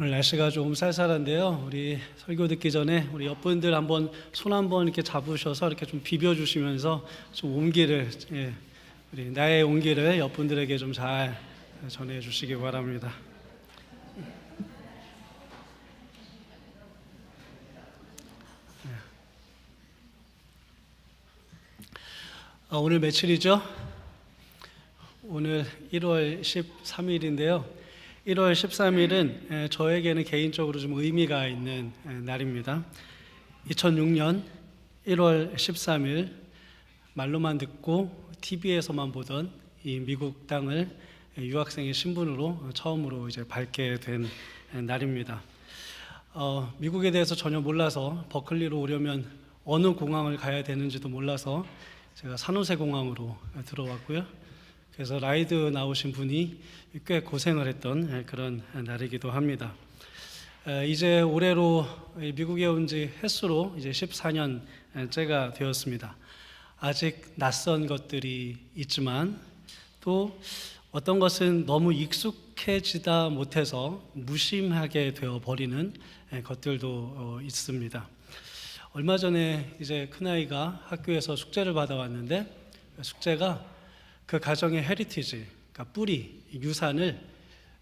오늘 날씨가 조금 쌀쌀한데요. 우리 설교 듣기 전에 우리 옆분들 한번 손 한번 이렇게 잡으셔서 이렇게 좀 비벼 주시면서 좀 온기를 예, 우리 나의 온기를 옆분들에게 좀 잘 전해 주시기 바랍니다. 아, 오늘 며칠이죠? 오늘 1월 13일인데요. 1월 13일은 저에게는 개인적으로 좀 의미가 있는 에, 날입니다. 2006년 1월 13일 말로만 듣고 TV에서만 보던 이 미국 땅을 유학생의 신분으로 처음으로 이제 밟게 된 날입니다. 어, 미국에 대해서 전혀 몰라서 버클리로 오려면 어느 공항을 가야 되는지도 몰라서 제가 산호세 공항으로 들어왔고요. 그래서 라이드 나오신 분이 꽤 고생을 했던 그런 날이기도 합니다. 에, 이제 올해로 이 미국에 온 지 횟수로 이제 14년째가 되었습니다. 아직 낯선 것들이 있지만 또 어떤 것은 너무 익숙해지다 못해서 무심하게 되어 버리는 것들도 어, 있습니다. 얼마 전에 이제 큰 아이가 학교에서 숙제를 받아왔는데 숙제가 그 가정의 헤리티지, 그러니까 뿌리, 유산을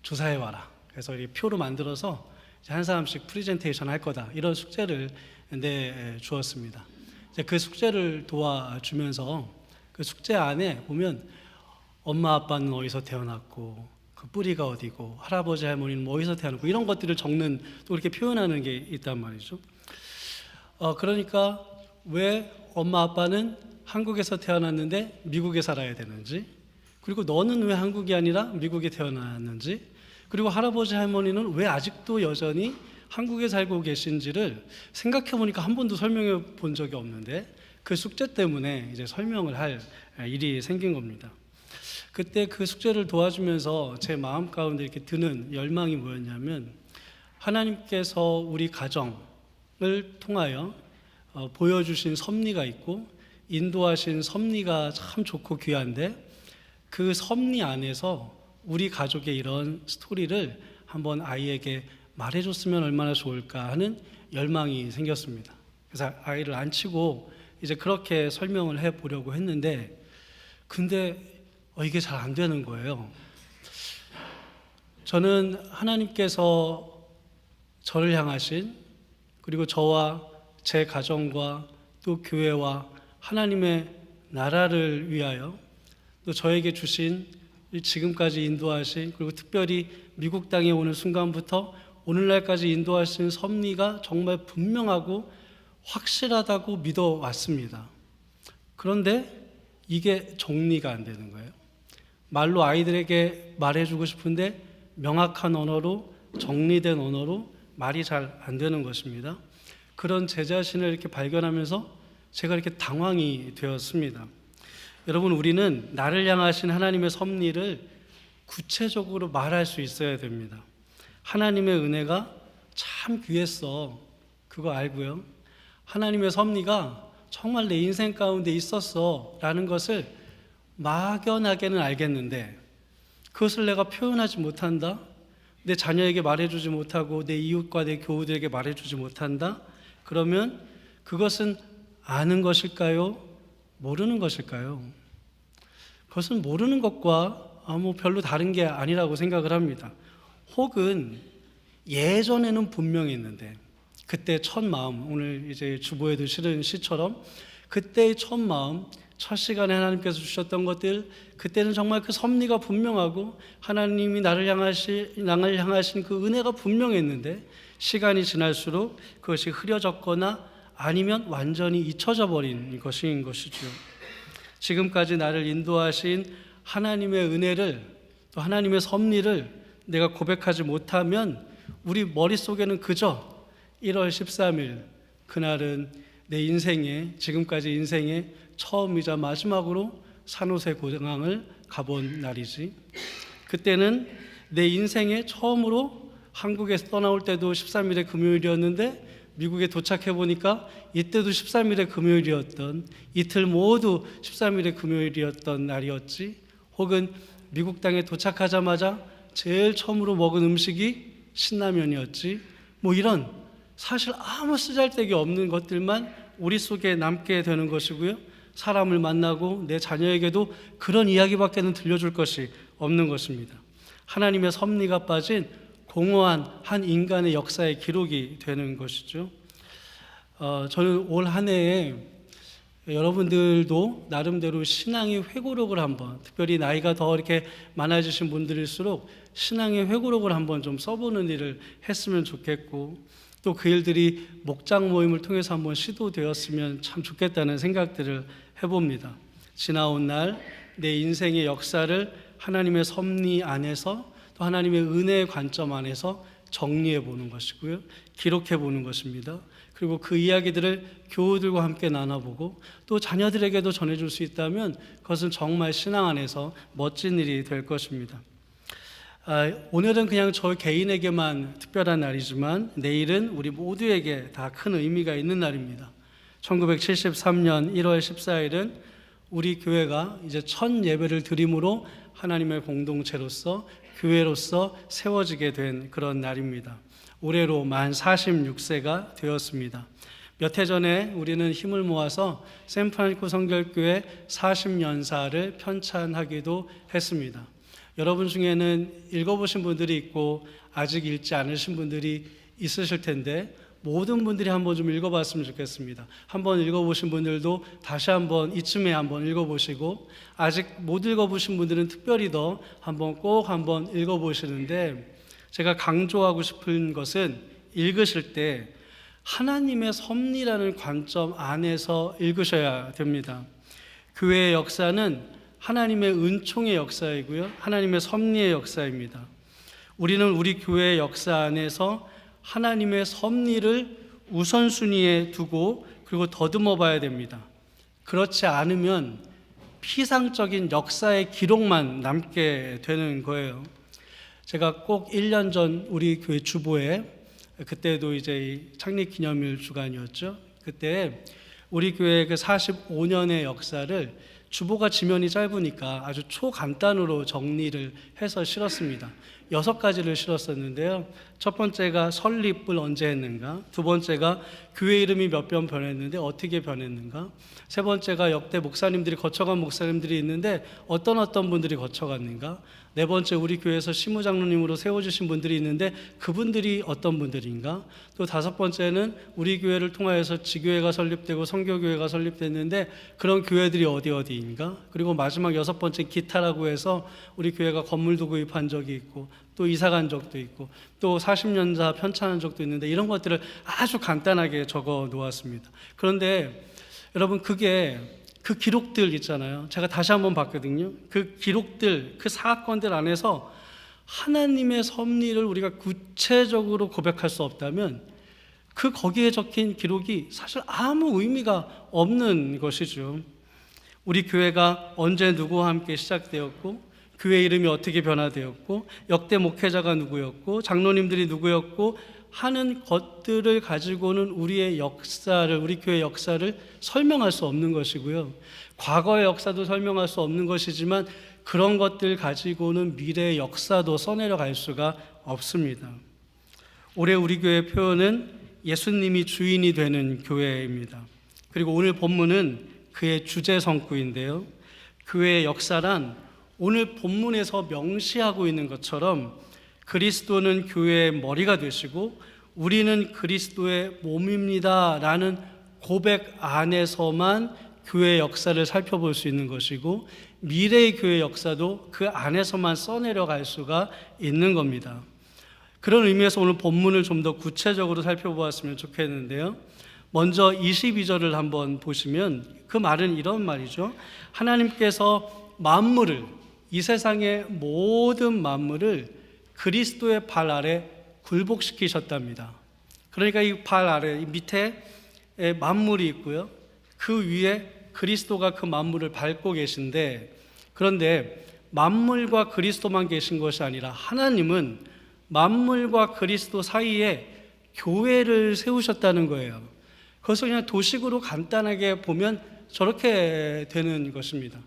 조사해 와라. 그래서 이 표로 만들어서 한 사람씩 프리젠테이션 할 거다. 이런 숙제를 내 주었습니다. 그 숙제를 도와주면서 그 숙제 안에 보면 엄마 아빠는 어디서 태어났고 그 뿌리가 어디고 할아버지 할머니는 뭐 어디서 태어났고 이런 것들을 적는 또 이렇게 표현하는 게 있단 말이죠. 어 그러니까 왜 엄마 아빠는 한국에서 태어났는데 미국에 살아야 되는지 그리고 너는 왜 한국이 아니라 미국에 태어났는지 그리고 할아버지 할머니는 왜 아직도 여전히 한국에 살고 계신지를 생각해 보니까 한 번도 설명해 본 적이 없는데 그 숙제 때문에 이제 설명을 할 일이 생긴 겁니다. 그때 그 숙제를 도와주면서 제 마음 가운데 이렇게 드는 열망이 뭐였냐면 하나님께서 우리 가정을 통하여 어, 보여주신 섭리가 있고 인도하신 섭리가 참 좋고 귀한데 그 섭리 안에서 우리 가족의 이런 스토리를 한번 아이에게 말해줬으면 얼마나 좋을까 하는 열망이 생겼습니다. 그래서 아이를 앉히고 이제 그렇게 설명을 해 보려고 했는데 근데 어, 이게 잘 안 되는 거예요. 저는 하나님께서 저를 향하신 그리고 저와 제 가정과 또 교회와 하나님의 나라를 위하여 또 저에게 주신 지금까지 인도하신 그리고 특별히 미국 땅에 오는 순간부터 오늘날까지 인도하신 섭리가 정말 분명하고 확실하다고 믿어 왔습니다. 그런데 이게 정리가 안 되는 거예요. 말로 아이들에게 말해주고 싶은데 명확한 언어로 정리된 언어로 말이 잘 안 되는 것입니다. 그런 제 자신을 이렇게 발견하면서 제가 이렇게 당황이 되었습니다. 여러분, 우리는 나를 향하신 하나님의 섭리를 구체적으로 말할 수 있어야 됩니다. 하나님의 은혜가 참 귀했어. 그거 알고요. 하나님의 섭리가 정말 내 인생 가운데 있었어. 라는 것을 막연하게는 알겠는데 그것을 내가 표현하지 못한다. 내 자녀에게 말해주지 못하고 내 이웃과 내 교우들에게 말해주지 못한다. 그러면 그것은 아는 것일까요? 모르는 것일까요? 그것은 모르는 것과 아무 별로 다른 게 아니라고 생각을 합니다. 혹은 예전에는 분명했는데 그때 첫 마음 오늘 이제 주보에도 실은 시처럼 그때의 첫 마음 첫 시간에 하나님께서 주셨던 것들 그때는 정말 그 섭리가 분명하고 하나님이 나를 향하신 나를 향하신 그 은혜가 분명했는데 시간이 지날수록 그것이 흐려졌거나 아니면 완전히 잊혀져 버린 것인 것이죠. 지금까지 나를 인도하신 하나님의 은혜를 또 하나님의 섭리를 내가 고백하지 못하면 우리 머릿속에는 그저 1월 13일 그날은 내 인생에 지금까지 인생의 처음이자 마지막으로 산호세 고장을 가본 날이지. 그때는 내 인생에 처음으로 한국에서 떠나올 때도 13일의 금요일이었는데 미국에 도착해 보니까 이때도 13일의 금요일이었던 이틀 모두 13일의 금요일이었던 날이었지. 혹은 미국 땅에 도착하자마자 제일 처음으로 먹은 음식이 신라면이었지 뭐 이런 사실 아무 쓰잘데기 없는 것들만 우리 속에 남게 되는 것이고요. 사람을 만나고 내 자녀에게도 그런 이야기밖에는 들려줄 것이 없는 것입니다. 하나님의 섭리가 빠진 공허한 한 인간의 역사의 기록이 되는 것이죠. 어, 저는 올 한 해에 여러분들도 나름대로 신앙의 회고록을 한번 특별히 나이가 더 이렇게 많아지신 분들일수록 신앙의 회고록을 한번 좀 써보는 일을 했으면 좋겠고 또 그 일들이 목장 모임을 통해서 한번 시도되었으면 참 좋겠다는 생각들을 해봅니다. 지나온 날 내 인생의 역사를 하나님의 섭리 안에서 또 하나님의 은혜의 관점 안에서 정리해 보는 것이고요. 기록해 보는 것입니다. 그리고 그 이야기들을 교우들과 함께 나눠보고 또 자녀들에게도 전해줄 수 있다면 그것은 정말 신앙 안에서 멋진 일이 될 것입니다. 아, 오늘은 그냥 저 개인에게만 특별한 날이지만 내일은 우리 모두에게 다 큰 의미가 있는 날입니다. 1973년 1월 14일은 우리 교회가 이제 첫 예배를 드림으로 하나님의 공동체로서 교회로서 세워지게 된 그런 날입니다. 올해로 만 46세가 되었습니다. 몇 해 전에 우리는 힘을 모아서 샌프란시스코 성결교회 40년사를 편찬하기도 했습니다. 여러분 중에는 읽어보신 분들이 있고 아직 읽지 않으신 분들이 있으실 텐데 모든 분들이 한번 좀 읽어봤으면 좋겠습니다. 한번 읽어보신 분들도 다시 한번 이쯤에 한번 읽어보시고 아직 못 읽어보신 분들은 특별히 더 한번 꼭 한번 읽어보시는데 제가 강조하고 싶은 것은 읽으실 때 하나님의 섭리라는 관점 안에서 읽으셔야 됩니다. 교회의 역사는 하나님의 은총의 역사이고요. 하나님의 섭리의 역사입니다. 우리는 우리 교회의 역사 안에서 하나님의 섭리를 우선순위에 두고 그리고 더듬어 봐야 됩니다. 그렇지 않으면 피상적인 역사의 기록만 남게 되는 거예요. 제가 꼭 1년 전 우리 교회 주보에 그때도 이제 창립 기념일 주간이었죠. 그때 우리 교회 그 45년의 역사를 주보가 지면이 짧으니까 아주 초간단으로 정리를 해서 실었습니다. 여섯 가지를 실었었는데요. 첫 번째가 설립을 언제 했는가? 두 번째가 교회 이름이 몇 번 변했는데 어떻게 변했는가? 세 번째가 역대 목사님들이 거쳐간 목사님들이 있는데 어떤 어떤 분들이 거쳐갔는가? 네 번째 우리 교회에서 시무장로님으로 세워주신 분들이 있는데 그분들이 어떤 분들인가? 또 다섯 번째는 우리 교회를 통하여서 지교회가 설립되고 성교교회가 설립됐는데 그런 교회들이 어디 어디인가? 그리고 마지막 여섯 번째 기타라고 해서 우리 교회가 건물도 구입한 적이 있고 또 이사 간 적도 있고 또 40년자 편찬한 적도 있는데 이런 것들을 아주 간단하게 적어 놓았습니다. 그런데 여러분 그게 그 기록들 있잖아요. 제가 다시 한번 봤거든요. 그 기록들, 그 사건들 안에서 하나님의 섭리를 우리가 구체적으로 고백할 수 없다면 그 거기에 적힌 기록이 사실 아무 의미가 없는 것이죠. 우리 교회가 언제 누구와 함께 시작되었고 교회 이름이 어떻게 변화되었고 역대 목회자가 누구였고 장로님들이 누구였고 하는 것들을 가지고는 우리의 역사를 우리 교회 역사를 설명할 수 없는 것이고요. 과거의 역사도 설명할 수 없는 것이지만 그런 것들 가지고는 미래의 역사도 써내려 갈 수가 없습니다. 올해 우리 교회 표현은 예수님이 주인이 되는 교회입니다. 그리고 오늘 본문은 그의 주제 성구인데요. 교회의 역사란 오늘 본문에서 명시하고 있는 것처럼 그리스도는 교회의 머리가 되시고 우리는 그리스도의 몸입니다라는 고백 안에서만 교회 역사를 살펴볼 수 있는 것이고 미래의 교회 역사도 그 안에서만 써내려 갈 수가 있는 겁니다. 그런 의미에서 오늘 본문을 좀 더 구체적으로 살펴보았으면 좋겠는데요. 먼저 22절을 한번 보시면 그 말은 이런 말이죠. 하나님께서 만물을 이 세상의 모든 만물을 그리스도의 발 아래 굴복시키셨답니다. 그러니까 이 발 아래 이 밑에 만물이 있고요. 그 위에 그리스도가 그 만물을 밟고 계신데 그런데 만물과 그리스도만 계신 것이 아니라 하나님은 만물과 그리스도 사이에 교회를 세우셨다는 거예요. 그것을 그냥 도식으로 간단하게 보면 저렇게 되는 것입니다.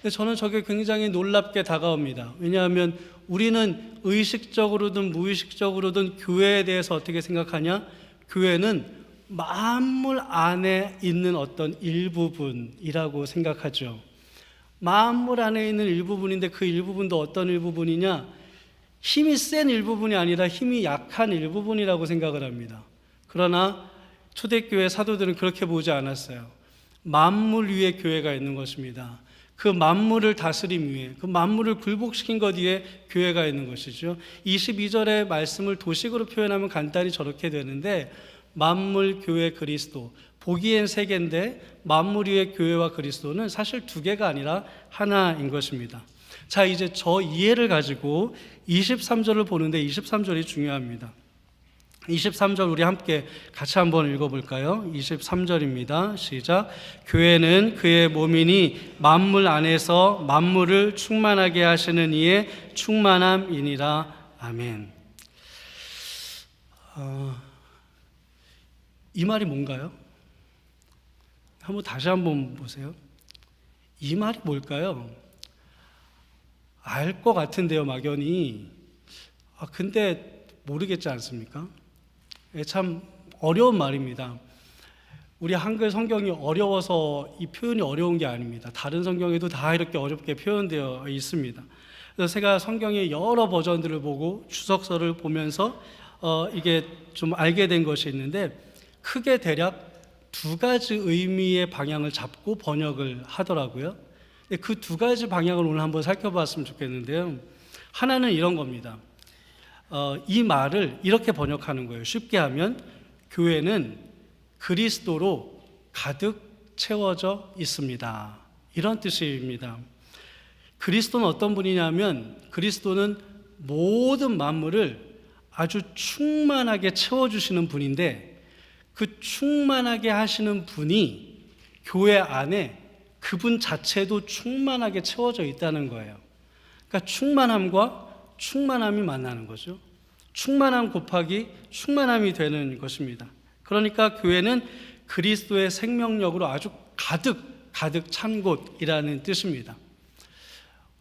근데 저는 저게 굉장히 놀랍게 다가옵니다. 왜냐하면 우리는 의식적으로든 무의식적으로든 교회에 대해서 어떻게 생각하냐? 교회는 만물 안에 있는 어떤 일부분이라고 생각하죠. 만물 안에 있는 일부분인데 그 일부분도 어떤 일부분이냐? 힘이 센 일부분이 아니라 힘이 약한 일부분이라고 생각을 합니다. 그러나 초대교회 사도들은 그렇게 보지 않았어요. 만물 위에 교회가 있는 것입니다. 그 만물을 다스림 위에, 그 만물을 굴복시킨 것 위에 교회가 있는 것이죠. 22절의 말씀을 도식으로 표현하면 간단히 저렇게 되는데, 만물, 교회, 그리스도. 보기엔 세 개인데, 만물 위의 교회와 그리스도는 사실 두 개가 아니라 하나인 것입니다. 자, 이제 저 이해를 가지고 23절을 보는데 23절이 중요합니다. 23절 우리 함께 같이 한번 읽어볼까요? 23절입니다. 시작. 교회는 그의 몸이니 만물 안에서 만물을 충만하게 하시는 이의 충만함이니라. 아멘. 어, 이 말이 뭔가요? 한번 다시 한번 보세요. 이 말이 뭘까요? 알 것 같은데요, 막연히. 아, 근데 모르겠지 않습니까? 예, 참 어려운 말입니다. 우리 한글 성경이 어려워서 이 표현이 어려운 게 아닙니다. 다른 성경에도 다 이렇게 어렵게 표현되어 있습니다. 그래서 제가 성경의 여러 버전들을 보고 주석서를 보면서 어, 이게 좀 알게 된 것이 있는데 크게 대략 두 가지 의미의 방향을 잡고 번역을 하더라고요. 그 두 가지 방향을 오늘 한번 살펴봤으면 좋겠는데요. 하나는 이런 겁니다. 어, 이 말을 이렇게 번역하는 거예요. 쉽게 하면 교회는 그리스도로 가득 채워져 있습니다. 이런 뜻입니다. 그리스도는 어떤 분이냐면 그리스도는 모든 만물을 아주 충만하게 채워주시는 분인데 그 충만하게 하시는 분이 교회 안에 그분 자체도 충만하게 채워져 있다는 거예요. 그러니까 충만함과 충만함이 만나는 거죠. 충만함 곱하기 충만함이 되는 것입니다. 그러니까 교회는 그리스도의 생명력으로 아주 가득 가득 찬 곳이라는 뜻입니다.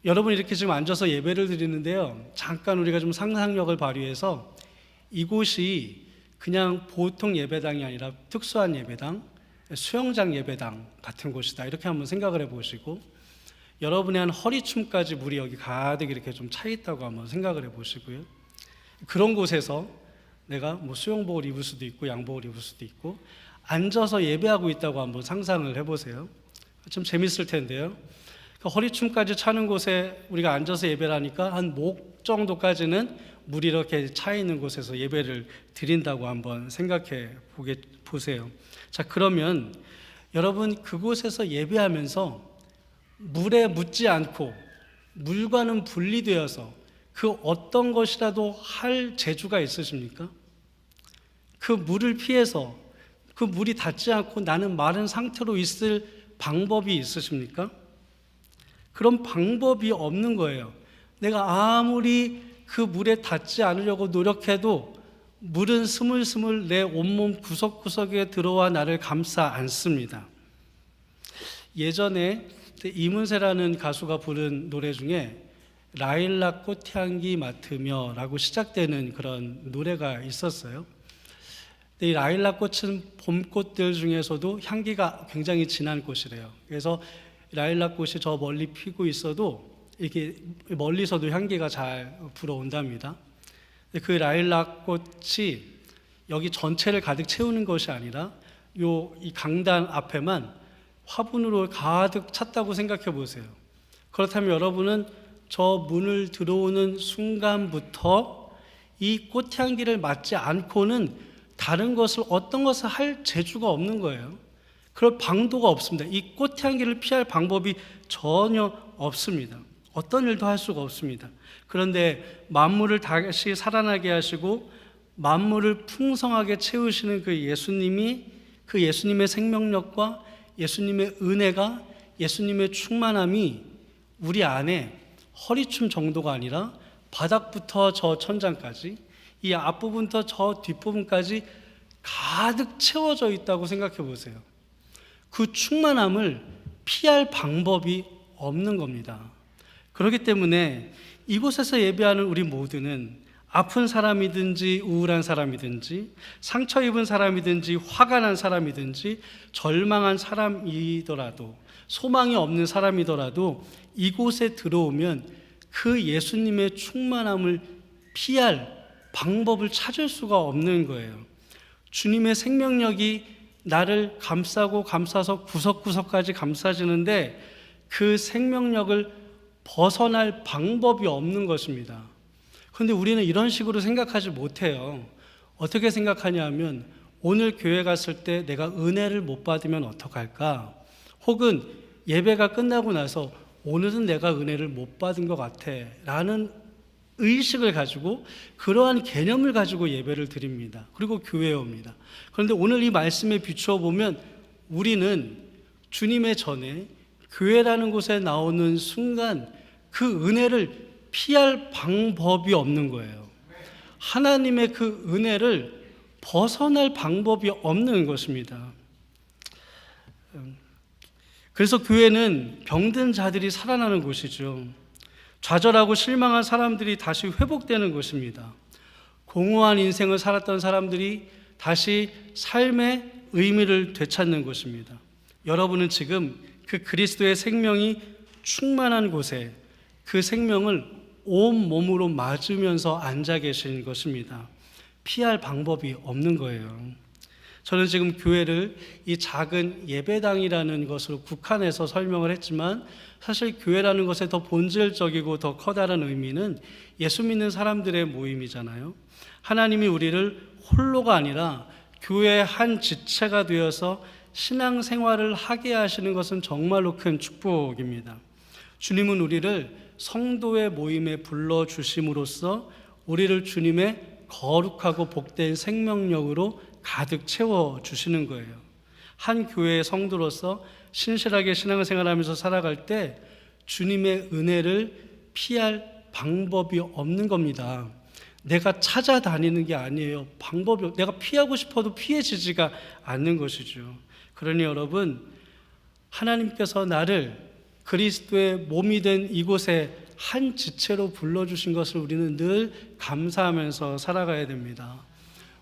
여러분 이렇게 지금 앉아서 예배를 드리는데요. 잠깐 우리가 좀 상상력을 발휘해서 이곳이 그냥 보통 예배당이 아니라 특수한 예배당, 수영장 예배당 같은 곳이다. 이렇게 한번 생각을 해 보시고 여러분의 한 허리춤까지 물이 여기 가득 이렇게 좀 차 있다고 한번 생각을 해 보시고요. 그런 곳에서 내가 뭐 수영복을 입을 수도 있고 양복을 입을 수도 있고 앉아서 예배하고 있다고 한번 상상을 해 보세요. 좀 재밌을 텐데요. 그 허리춤까지 차는 곳에 우리가 앉아서 예배를 하니까 한 목 정도까지는 물이 이렇게 차 있는 곳에서 예배를 드린다고 한번 생각해 보게 보세요. 자, 그러면 여러분 그곳에서 예배하면서 물에 묻지 않고 물과는 분리되어서 그 어떤 것이라도 할 재주가 있으십니까? 그 물을 피해서 그 물이 닿지 않고 나는 마른 상태로 있을 방법이 있으십니까? 그런 방법이 없는 거예요. 내가 아무리 그 물에 닿지 않으려고 노력해도 물은 스물스물 내 온몸 구석구석에 들어와 나를 감싸 안습니다. 예전에 이문세라는 가수가 부른 노래 중에 라일락 꽃향기 맡으며 라고 시작되는 그런 노래가 있었어요. 이 라일락 꽃은 봄꽃들 중에서도 향기가 굉장히 진한 꽃이래요. 그래서 라일락 꽃이 저 멀리 피고 있어도 이렇게 멀리서도 향기가 잘 불어온답니다. 그 라일락 꽃이 여기 전체를 가득 채우는 것이 아니라 요 이 강단 앞에만 화분으로 가득 찼다고 생각해 보세요. 그렇다면 여러분은 저 문을 들어오는 순간부터 이 꽃향기를 맡지 않고는 다른 것을 어떤 것을 할 재주가 없는 거예요. 그럴 방도가 없습니다. 이 꽃향기를 피할 방법이 전혀 없습니다. 어떤 일도 할 수가 없습니다. 그런데 만물을 다시 살아나게 하시고 만물을 풍성하게 채우시는 그 예수님이 그 예수님의 생명력과 예수님의 은혜가 예수님의 충만함이 우리 안에 허리춤 정도가 아니라 바닥부터 저 천장까지 이 앞부분부터 저 뒷부분까지 가득 채워져 있다고 생각해 보세요. 그 충만함을 피할 방법이 없는 겁니다. 그렇기 때문에 이곳에서 예배하는 우리 모두는 아픈 사람이든지 우울한 사람이든지 상처 입은 사람이든지 화가 난 사람이든지 절망한 사람이더라도 소망이 없는 사람이더라도 이곳에 들어오면 그 예수님의 충만함을 피할 방법을 찾을 수가 없는 거예요. 주님의 생명력이 나를 감싸고 감싸서 구석구석까지 감싸지는데 그 생명력을 벗어날 방법이 없는 것입니다. 그런데 우리는 이런 식으로 생각하지 못해요. 어떻게 생각하냐면 오늘 교회 갔을 때 내가 은혜를 못 받으면 어떡할까? 혹은 예배가 끝나고 나서 오늘은 내가 은혜를 못 받은 것 같아. 라는 의식을 가지고 그러한 개념을 가지고 예배를 드립니다. 그리고 교회에 옵니다. 그런데 오늘 이 말씀에 비추어 보면 우리는 주님의 전에 교회라는 곳에 나오는 순간 그 은혜를 피할 방법이 없는 거예요. 하나님의 그 은혜를 벗어날 방법이 없는 것입니다. 음, 그래서 교회는 병든 자들이 살아나는 곳이죠. 좌절하고 실망한 사람들이 다시 회복되는 곳입니다. 공허한 인생을 살았던 사람들이 다시 삶의 의미를 되찾는 곳입니다. 여러분은 지금 그 그리스도의 생명이 충만한 곳에 그 생명을 온 몸으로 맞으면서 앉아 계신 것입니다. 피할 방법이 없는 거예요. 저는 지금 교회를 이 작은 예배당이라는 것으로 국한해서 설명을 했지만 사실 교회라는 것의 더 본질적이고 더 커다란 의미는 예수 믿는 사람들의 모임이잖아요. 하나님이 우리를 홀로가 아니라 교회의 한 지체가 되어서 신앙 생활을 하게 하시는 것은 정말로 큰 축복입니다. 주님은 우리를 성도의 모임에 불러 주심으로써 우리를 주님의 거룩하고 복된 생명력으로 가득 채워 주시는 거예요. 한 교회의 성도로서 신실하게 신앙생활하면서 살아갈 때 주님의 은혜를 피할 방법이 없는 겁니다. 내가 찾아다니는 게 아니에요. 방법이 내가 피하고 싶어도 피해지지가 않는 것이죠. 그러니 여러분 하나님께서 나를 그리스도의 몸이 된 이곳에 한 지체로 불러주신 것을 우리는 늘 감사하면서 살아가야 됩니다.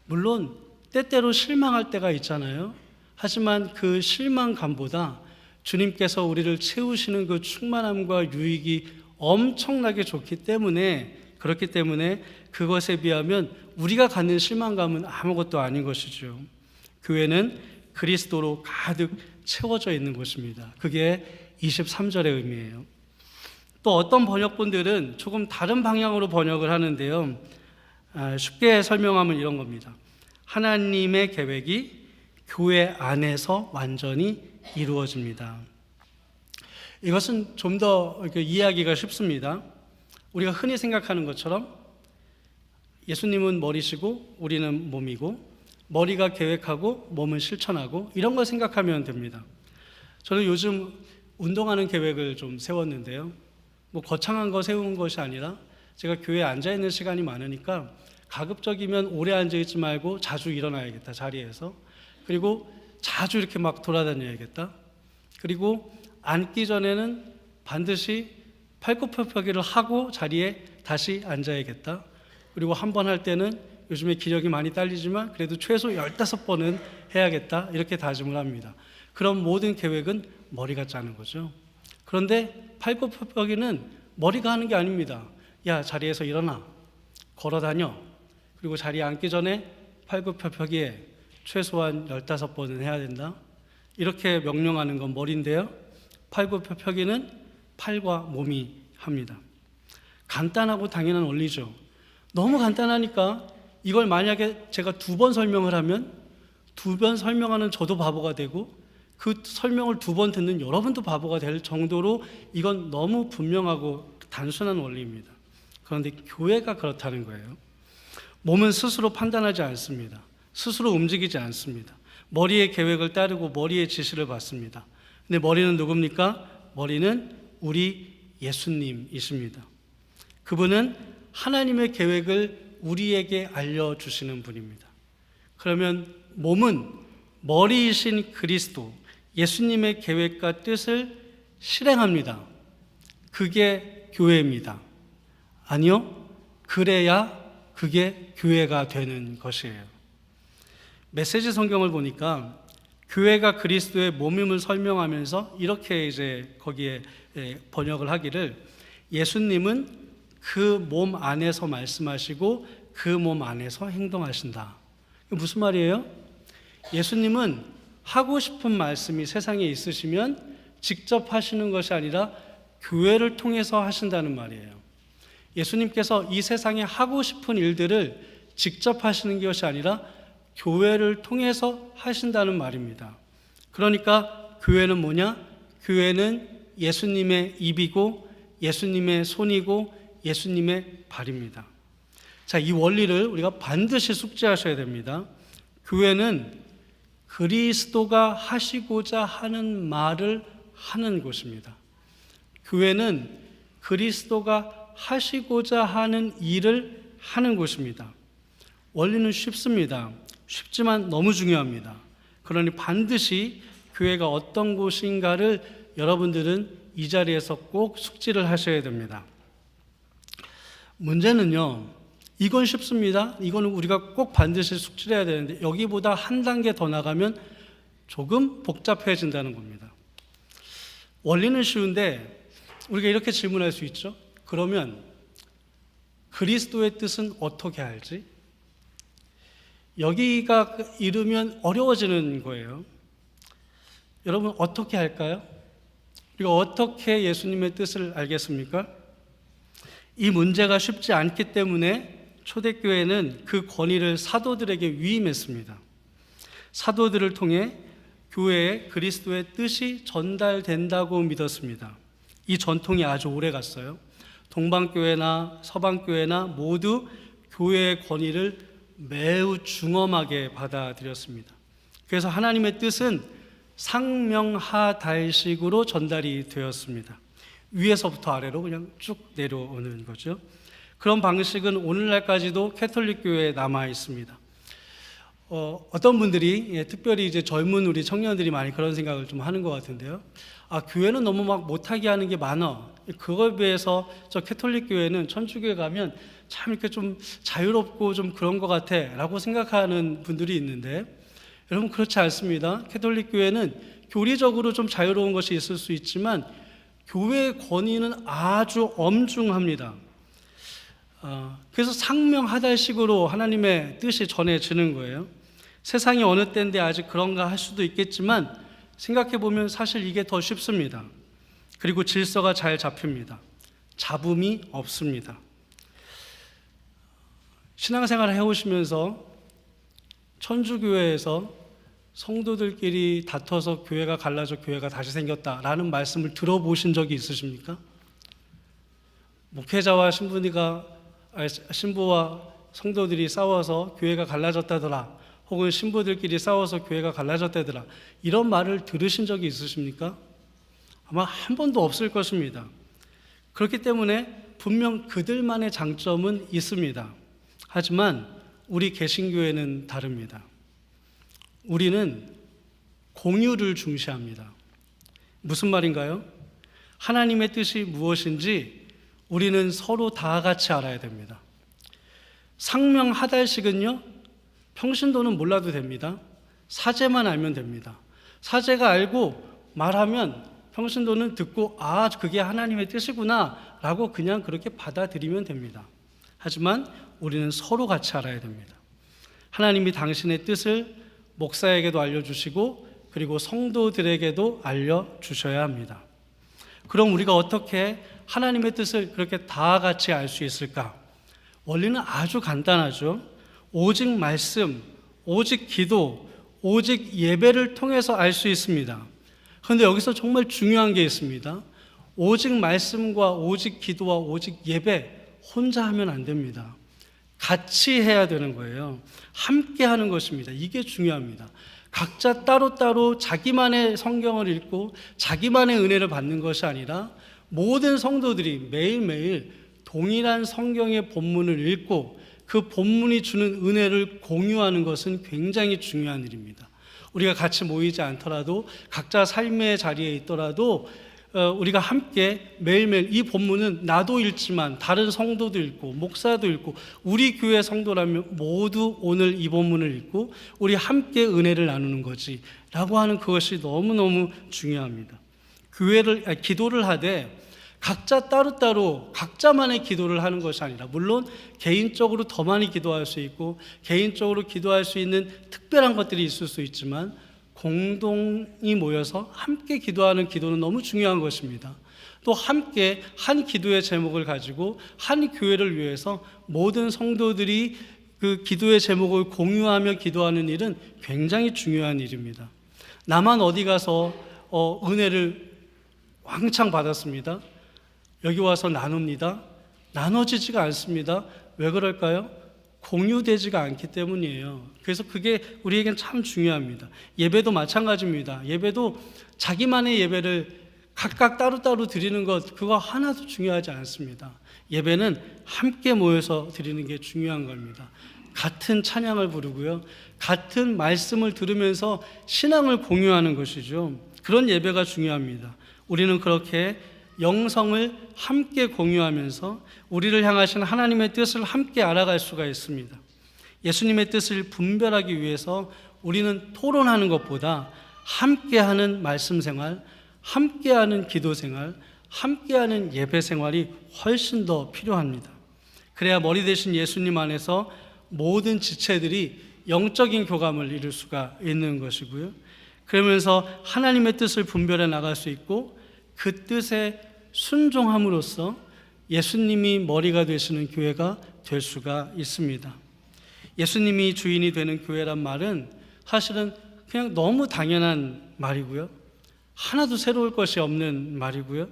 물론 때때로 실망할 때가 있잖아요. 하지만 그 실망감보다 주님께서 우리를 채우시는 그 충만함과 유익이 엄청나게 좋기 때문에 그렇기 때문에 그것에 비하면 우리가 갖는 실망감은 아무것도 아닌 것이죠. 교회는 그리스도로 가득 채워져 있는 곳입니다. 그게 23절의 의미예요. 또 어떤 번역본들은 조금 다른 방향으로 번역을 하는데요. 아, 쉽게 설명하면 이런 겁니다. 하나님의 계획이 교회 안에서 완전히 이루어집니다. 이것은 좀 더 이해하기가 쉽습니다. 우리가 흔히 생각하는 것처럼 예수님은 머리시고 우리는 몸이고 머리가 계획하고 몸은 실천하고 이런 걸 생각하면 됩니다. 저는 요즘 운동하는 계획을 좀 세웠는데요. 뭐 거창한 거 세운 것이 아니라 제가 교회에 앉아 있는 시간이 많으니까 가급적이면 오래 앉아 있지 말고 자주 일어나야겠다 자리에서 그리고 자주 이렇게 막 돌아다녀야겠다. 그리고 앉기 전에는 반드시 팔굽혀펴기를 하고 자리에 다시 앉아야겠다. 그리고 한 번 할 때는 요즘에 기력이 많이 딸리지만 그래도 최소 15번은 해야겠다. 이렇게 다짐을 합니다. 그런 모든 계획은 머리가 짜는 거죠. 그런데 팔굽혀펴기는 머리가 하는 게 아닙니다. 야, 자리에서 일어나. 걸어 다녀. 그리고 자리에 앉기 전에 팔굽혀펴기에 최소한 15번은 해야 된다. 이렇게 명령하는 건 머리인데요. 팔굽혀펴기는 팔과 몸이 합니다. 간단하고 당연한 원리죠. 너무 간단하니까 이걸 만약에 제가 두 번 설명을 하면 두 번 설명하는 저도 바보가 되고 그 설명을 두 번 듣는 여러분도 바보가 될 정도로 이건 너무 분명하고 단순한 원리입니다. 그런데 교회가 그렇다는 거예요. 몸은 스스로 판단하지 않습니다. 스스로 움직이지 않습니다. 머리의 계획을 따르고 머리의 지시를 받습니다. 근데 머리는 누굽니까? 머리는 우리 예수님이십니다. 그분은 하나님의 계획을 우리에게 알려주시는 분입니다. 그러면 몸은 머리이신 그리스도, 예수님의 계획과 뜻을 실행합니다. 그게 교회입니다. 아니요. 그래야 그게 교회가 되는 것이에요. 메시지 성경을 보니까 교회가 그리스도의 몸임을 설명하면서 이렇게 이제 거기에 예, 번역을 하기를 예수님은 그 몸 안에서 말씀하시고 그 몸 안에서 행동하신다. 무슨 말이에요? 예수님은 하고 싶은 말씀이 세상에 있으시면 직접 하시는 것이 아니라 교회를 통해서 하신다는 말이에요. 예수님께서 이 세상에 하고 싶은 일들을 직접 하시는 것이 아니라 교회를 통해서 하신다는 말입니다. 그러니까 교회는 뭐냐? 교회는 예수님의 입이고 예수님의 손이고 예수님의 발입니다. 자, 이 원리를 우리가 반드시 숙지하셔야 됩니다. 교회는 그리스도가 하시고자 하는 말을 하는 곳입니다. 교회는 그리스도가 하시고자 하는 일을 하는 곳입니다. 원리는 쉽습니다. 쉽지만 너무 중요합니다. 그러니 반드시 교회가 어떤 곳인가를 여러분들은 이 자리에서 꼭 숙지를 하셔야 됩니다. 문제는요, 이건 쉽습니다. 이거는 우리가 꼭 반드시 숙지를 해야 되는데 여기보다 한 단계 더 나가면 조금 복잡해진다는 겁니다. 원리는 쉬운데 우리가 이렇게 질문할 수 있죠. 그러면 그리스도의 뜻은 어떻게 알지? 여기가 이르면 어려워지는 거예요. 여러분 어떻게 할까요? 우리가 어떻게 예수님의 뜻을 알겠습니까? 이 문제가 쉽지 않기 때문에 초대교회는 그 권위를 사도들에게 위임했습니다. 사도들을 통해 교회에 그리스도의 뜻이 전달된다고 믿었습니다. 이 전통이 아주 오래 갔어요. 동방교회나 서방교회나 모두 교회의 권위를 매우 중엄하게 받아들였습니다. 그래서 하나님의 뜻은 상명하달식으로 전달이 되었습니다. 위에서부터 아래로 그냥 쭉 내려오는 거죠. 그런 방식은 오늘날까지도 캐톨릭 교회에 남아 있습니다. 어, 어떤 분들이 예, 특별히 이제 젊은 우리 청년들이 많이 그런 생각을 좀 하는 것 같은데요. 아 교회는 너무 막 못하게 하는 게 많아. 그거에 비해서 저 캐톨릭 교회는 천주교에 가면 참 이렇게 좀 자유롭고 좀 그런 것 같아라고 생각하는 분들이 있는데 여러분 그렇지 않습니다. 캐톨릭 교회는 교리적으로 좀 자유로운 것이 있을 수 있지만 교회의 권위는 아주 엄중합니다. 어, 그래서 상명하달식으로 하나님의 뜻이 전해지는 거예요. 세상이 어느 때인데 아직 그런가 할 수도 있겠지만 생각해 보면 사실 이게 더 쉽습니다. 그리고 질서가 잘 잡힙니다. 잡음이 없습니다. 신앙생활을 해오시면서 천주교회에서 성도들끼리 다퉈서 교회가 갈라져 교회가 다시 생겼다라는 말씀을 들어보신 적이 있으십니까? 목회자와 신부가 신부와 성도들이 싸워서 교회가 갈라졌다더라. 혹은 신부들끼리 싸워서 교회가 갈라졌다더라. 이런 말을 들으신 적이 있으십니까? 아마 한 번도 없을 것입니다. 그렇기 때문에 분명 그들만의 장점은 있습니다. 하지만 우리 개신교회는 다릅니다. 우리는 공유를 중시합니다. 무슨 말인가요? 하나님의 뜻이 무엇인지 우리는 서로 다 같이 알아야 됩니다. 상명 하달식은요, 평신도는 몰라도 됩니다. 사제만 알면 됩니다. 사제가 알고 말하면 평신도는 듣고, 아, 그게 하나님의 뜻이구나, 라고 그냥 그렇게 받아들이면 됩니다. 하지만 우리는 서로 같이 알아야 됩니다. 하나님이 당신의 뜻을 목사에게도 알려주시고, 그리고 성도들에게도 알려주셔야 합니다. 그럼 우리가 어떻게 하나님의 뜻을 그렇게 다 같이 알 수 있을까? 원리는 아주 간단하죠. 오직 말씀, 오직 기도, 오직 예배를 통해서 알 수 있습니다. 그런데 여기서 정말 중요한 게 있습니다. 오직 말씀과 오직 기도와 오직 예배 혼자 하면 안 됩니다. 같이 해야 되는 거예요. 함께 하는 것입니다. 이게 중요합니다. 각자 따로따로 자기만의 성경을 읽고 자기만의 은혜를 받는 것이 아니라 모든 성도들이 매일매일 동일한 성경의 본문을 읽고 그 본문이 주는 은혜를 공유하는 것은 굉장히 중요한 일입니다. 우리가 같이 모이지 않더라도 각자 삶의 자리에 있더라도 어, 우리가 함께 매일매일 이 본문은 나도 읽지만 다른 성도도 읽고 목사도 읽고 우리 교회 성도라면 모두 오늘 이 본문을 읽고 우리 함께 은혜를 나누는 거지라고 하는 그것이 너무너무 중요합니다. 교회를 아, 기도를 하되 각자 따로따로 각자만의 기도를 하는 것이 아니라 물론 개인적으로 더 많이 기도할 수 있고 개인적으로 기도할 수 있는 특별한 것들이 있을 수 있지만 공동이 모여서 함께 기도하는 기도는 너무 중요한 것입니다. 또 함께 한 기도의 제목을 가지고 한 교회를 위해서 모든 성도들이 그 기도의 제목을 공유하며 기도하는 일은 굉장히 중요한 일입니다. 나만 어디 가서 어, 은혜를 왕창 받았습니다. 여기 와서 나눕니다. 나눠지지가 않습니다. 왜 그럴까요? 공유되지가 않기 때문이에요. 그래서 그게 우리에겐 참 중요합니다. 예배도 마찬가지입니다. 예배도 자기만의 예배를 각각 따로따로 드리는 것, 그거 하나도 중요하지 않습니다. 예배는 함께 모여서 드리는 게 중요한 겁니다. 같은 찬양을 부르고요. 같은 말씀을 들으면서 신앙을 공유하는 것이죠. 그런 예배가 중요합니다. 우리는 그렇게 영성을 함께 공유하면서 우리를 향하신 하나님의 뜻을 함께 알아갈 수가 있습니다. 예수님의 뜻을 분별하기 위해서 우리는 토론하는 것보다 함께하는 말씀 생활, 함께하는 기도 생활, 함께하는 예배 생활이 훨씬 더 필요합니다. 그래야 머리 대신 예수님 안에서 모든 지체들이 영적인 교감을 이룰 수가 있는 것이고요. 그러면서 하나님의 뜻을 분별해 나갈 수 있고 그 뜻에 순종함으로써 예수님이 머리가 되시는 교회가 될 수가 있습니다. 예수님이 주인이 되는 교회란 말은 사실은 그냥 너무 당연한 말이고요. 하나도 새로울 것이 없는 말이고요.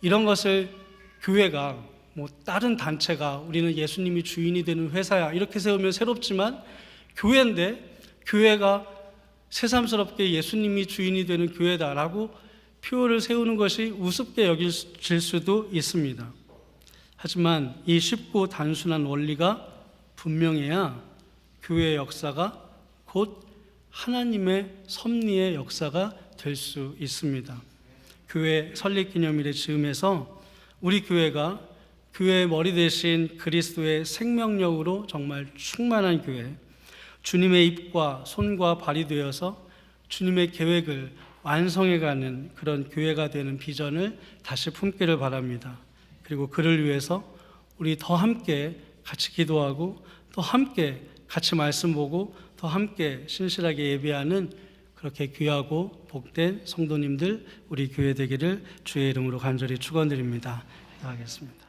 이런 것을 교회가 뭐 다른 단체가 우리는 예수님이 주인이 되는 회사야 이렇게 세우면 새롭지만 교회인데 교회가 새삼스럽게 예수님이 주인이 되는 교회다라고 표를 세우는 것이 우습게 여겨질 수도 있습니다. 하지만 이 쉽고 단순한 원리가 분명해야 교회의 역사가 곧 하나님의 섭리의 역사가 될 수 있습니다. 교회 설립 기념일의 즈음에서 우리 교회가 교회의 머리 대신 그리스도의 생명력으로 정말 충만한 교회, 주님의 입과 손과 발이 되어서 주님의 계획을 완성해가는 그런 교회가 되는 비전을 다시 품기를 바랍니다. 그리고 그를 위해서 우리 더 함께 같이 기도하고 또 함께 같이 말씀 보고 더 함께 신실하게 예배하는 그렇게 귀하고 복된 성도님들 우리 교회 되기를 주의 이름으로 간절히 축원드립니다. 기도하겠습니다.